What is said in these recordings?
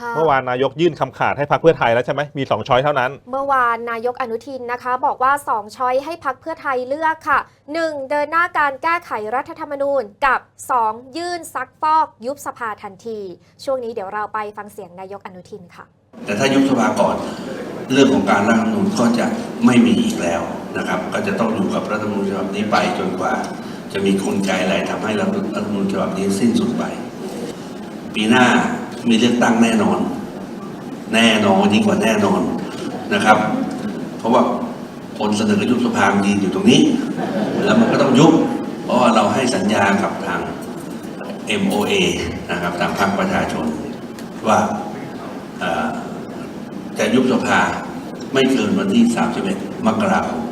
ค่ะเมื่อวานนายกยื่นคำขาดให้พักเพื่อไทยแล้วใช่ไหมมีสองช้อยเท่านั้น เมื่อวานนายกอนุทินนะคะ บอกว่า 2 ช้อยให้พักเพื่อไทยเลือกค่ะ 1. เดินหน้าการแก้ไขรัฐธรรมนูญกับ 2. ยื่นซักฟอกยุบสภาทันที ช่วงนี้เดี๋ยวเราไปฟังเสียงนายกอนุทินค่ะ แต่ถ้ายุบสภาก่อนเรื่องของการร่างรัฐธรรมนูญก็จะไม่มีอีกแล้วนะครับ ก็จะต้องอยู่กับรัฐธรรมนูญฉบับนี้ไปจนกว่า จะมีกลไกอะไรทำให้รัฐธรรมนูญฉบับนี้สิ้นสุดไป ปีหน้า มีเลือกตั้งแน่นอน แน่นอนยิ่งกว่าแน่นอนนะครับ เพราะว่าผลเสนอยุบสภามันยืนอยู่ตรงนี้ แล้วมันก็ต้องยุบ เพราะว่าเราให้สัญญากับทาง MOA นะครับทางพรรคประชาชน ว่าจะยุบสภาไม่เกินวันที่ 31 มกราคม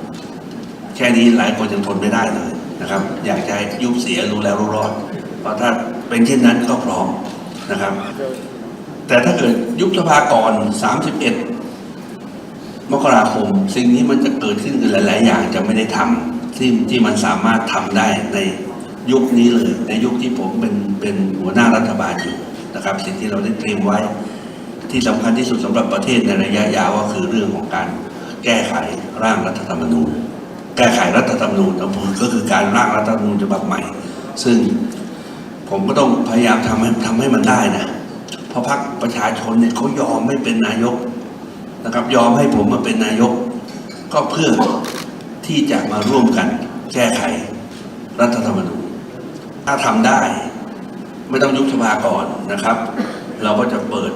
แค่นี้หลายคนยังทนไม่ได้เลยนะครับ อยากจะยุบเสียรู้แล้วรู้รอด เพราะถ้าเป็นเช่นนั้นก็พร้อม นะครับ แต่ถ้าเกิดยุบสภาก่อน 31 มกราคม สิ่งนี้มันจะเกิดขึ้นกันหลาย ๆ อย่างจะไม่ได้ทำที่ที่มันสามารถทำได้ในยุคนี้เลย ในยุคที่ผมเป็นเป็นหัวหน้ารัฐบาลอยู่นะครับ สิ่งที่เราได้เตรียมไว้ ที่สำคัญที่สุดสำหรับประเทศในระยะยาวก็คือเรื่องของการแก้ไขร่างรัฐธรรมนูญ แก้ไขรัฐธรรมนูญนะผมก็คือการร่างรัฐธรรมนูญฉบับใหม่ ซึ่ง ผมก็ต้องพยายามทำให้ทำให้มันได้นะเพราะพรรคประชาชนเนี่ยเขายอมไม่เป็นนายกนะครับ ยอมให้ผมมาเป็นนายก ก็เพื่อที่จะมาร่วมกันแก้ไขรัฐธรรมนูญถ้าทำได้ ไม่ต้องยุบสภาก่อนนะครับ เราก็จะเปิด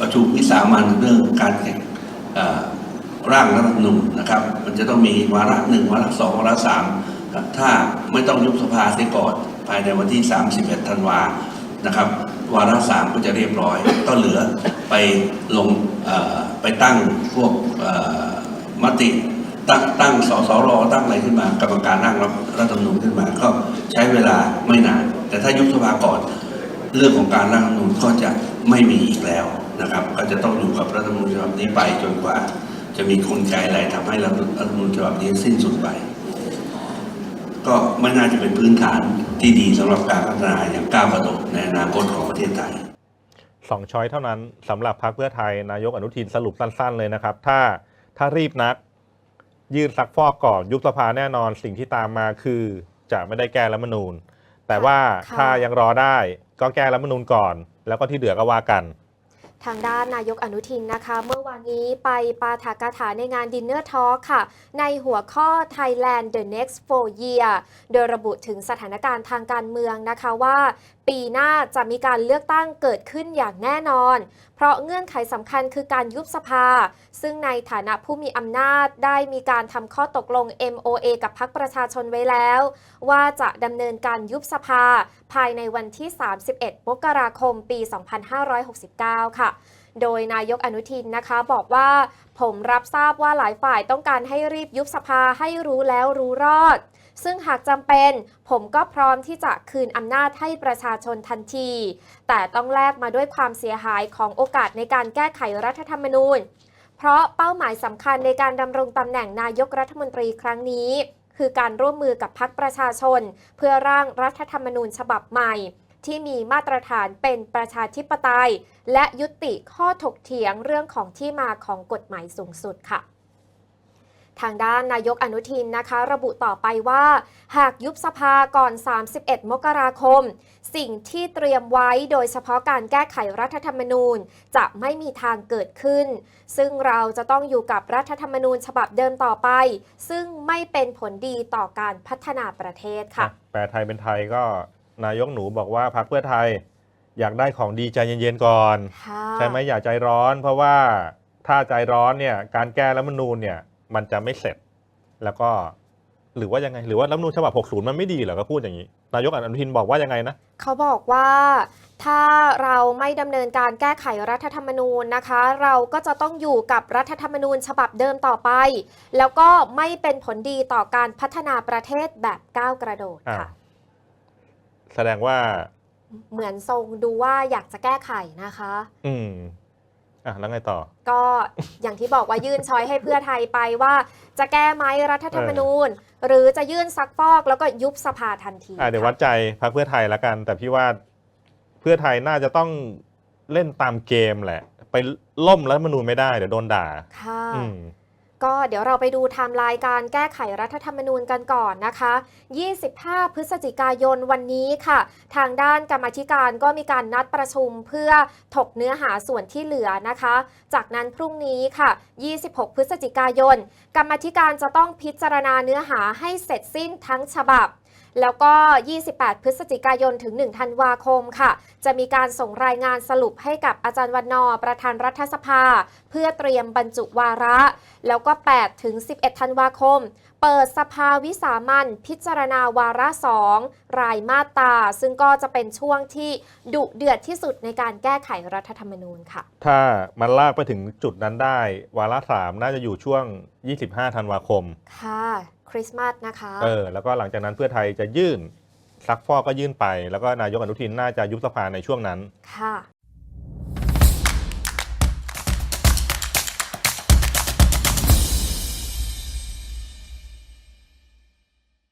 ประชุมวิสามันเรื่องการแข่งร่างรัฐธรรมนูญนะครับ มันจะต้องมีวาระหนึ่งวาระสองวาระสามถ้าไม่ต้องยุบสภาเสียก่อน ภายในวันที่ 31 ธันวานะครับ วาระสามก็จะเรียบร้อย ก็เหลือไปลงไปตั้งพวกมติตั้งตั้งสสรตั้งอะไรขึ้นมากรรมการร่างรัฐธรรมนูญขึ้นมา ก็ใช้เวลาไม่นาน แต่ถ้ายุบสภาก่อนเรื่องของการร่างรัฐธรรมนูญก็จะไม่มีอีกแล้วนะครับ ก็จะต้องอยู่กับรัฐธรรมนูญฉบับนี้ไปจนกว่า จะมีกลไกอะไรทำให้รัฐธรรมนูญฉบับนี้สิ้นสุดไป ก็ไม่น่าจะเป็นพื้นฐานที่ดีสำหรับการพัฒนาอย่างก้าวกระโดดในอนาคตของประเทศไทยสองช้อยเท่านั้นสำหรับพรรคเพื่อไทยนายกอนุทินสรุปสั้น ๆ เลยนะครับ ถ้าถ้ารีบนัก ยื่นซักฟอกก่อนยุบสภาแน่นอนสิ่งที่ตามมาคือจะไม่ได้แก้รัฐธรรมนูญ แต่ว่าค่ะถ้ายังรอได้ก็แก้รัฐธรรมนูญก่อน แล้วก็ที่เหลือก็ว่ากัน ทางด้านนายกอนุทินนะคะ เมื่อวานนี้ไปปาฐกถาในงานดินเนอร์ทอ k ค่ะ ในหัวข้อ Thailand the next four year โดยระบุถึงสถานการณ์ทางการเมืองนะคะว่า ปีหน้าจะมีการเลือกตั้งเกิดขึ้นอย่างแน่นอน เพราะเงื่อนไขสำคัญคือการยุบสภา ซึ่งในฐานะผู้มีอำนาจได้มีการทำข้อตกลง MOA กับพรรคประชาชนไว้แล้ว ว่าจะดำเนินการยุบสภา ภายในวันที่ 31 มกราคมปี 2569 ค่ะโดยนายกอนุทินนะคะบอกว่า ผมรับทราบว่าหลายฝ่ายต้องการให้รีบยุบสภาให้รู้แล้วรู้รอด ซึ่งหากจำเป็นผมก็พร้อมที่จะคืนอำนาจให้ประชาชนทันที แต่ต้องแลกมาด้วยความเสียหายของโอกาสในการแก้ไขรัฐธรรมนูญ เพราะเป้าหมายสำคัญในการดำรงตำแหน่งนายกรัฐมนตรีครั้งนี้ คือการร่วมมือกับพรรคประชาชน เพื่อร่างรัฐธรรมนูญฉบับใหม่ ที่มีมาตรฐานเป็นประชาธิปไตย และยุติข้อถกเถียงเรื่องของที่มาของกฎหมายสูงสุดค่ะ ทางด้านนายกอนุทินนะคะ ระบุต่อไปว่า หากยุบสภาก่อน 31 มกราคม สิ่งที่เตรียมไว้โดยเฉพาะการแก้ไขรัฐธรรมนูญจะไม่มีทางเกิดขึ้น ซึ่งเราจะต้องอยู่กับรัฐธรรมนูญฉบับเดิมต่อไป ซึ่งไม่เป็นผลดีต่อการพัฒนาประเทศค่ะ แปลไทยเป็นไทยก็นายกหนูบอกว่าพรรคเพื่อไทยอยากได้ของดีใจเย็นๆก่อนค่ะใช่ไหมอย่าใจร้อน เพราะว่าถ้าใจร้อนเนี่ยการแก้รัฐธรรมนูญเนี่ย มันจะไม่เสร็จ แล้วก็หรือว่ายังไง หรือว่ารัฐธรรมนูญฉบับ 60 มันไม่ดีเหรอก็พูดอย่างนี้ นายกอนุทินบอกว่ายังไงนะ เขาบอกว่าถ้าเราไม่ดำเนินการแก้ไขรัฐธรรมนูญนะคะ เราก็จะต้องอยู่กับรัฐธรรมนูญฉบับเดิมต่อไป แล้วก็ไม่เป็นผลดีต่อการพัฒนาประเทศแบบก้าวกระโดดอ่าค่ะ แสดงว่าเหมือนทรงดูว่าอยากจะแก้ไขนะคะ อืม อะแล้วไงต่อ ก็อย่างที่บอกว่ายื่นช้อยให้เพื่อไทยไปว่า จะแก้ไหมรัฐธรรมนูญ หรือจะยื่นซักฟอกแล้วก็ยุบสภาทันทีอะเดี๋ยวค่ะวัดใจพรรคเพื่อไทยละกัน แต่พี่ว่าเพื่อไทยน่าจะต้องเล่นตามเกมแหละ ไปล่มรัฐธรรมนูญไม่ได้เดี๋ยวโดนด่าค่ะอืม ก็เดี๋ยวเราไปดูไทม์ไลน์การแก้ไขรัฐธรรมนูญกันก่อนนะคะ 25 พฤศจิกายนวันนี้ค่ะ ทางด้านกรรมธิการก็มีการนัดประชุมเพื่อถกเนื้อหาส่วนที่เหลือนะคะ จากนั้นพรุ่งนี้ค่ะ 26 พฤศจิกายน กรรมธิการจะต้องพิจารณาเนื้อหาให้เสร็จสิ้นทั้งฉบับ แล้วก็ 28 พฤศจิกายนถึง 1 ธันวาคมค่ะ จะมีการส่งรายงานสรุปให้กับอาจารย์วันนอ ประธานรัฐสภา เพื่อเตรียมบรรจุวาระ แล้วก็ 8 ถึง 11 ธันวาคม เปิดสภาวิสามันพิจารณาวาระ2รายมาตราซึ่งก็จะเป็นช่วงที่ดุเดือดที่สุดในการแก้ไขรัฐธรรมนูญค่ะ ถ้ามันลากไปถึงจุดนั้นได้ วาระสามน่าจะอยู่ช่วง 25 ธันวาคม ค่ะ คริสต์มาสนะคะ เออ แล้วก็หลังจากนั้นเพื่อไทยจะยื่นซักฟอกก็ยื่นไป แล้วก็นายกอนุทินน่าจะยุบสภาในช่วงนั้น ค่ะ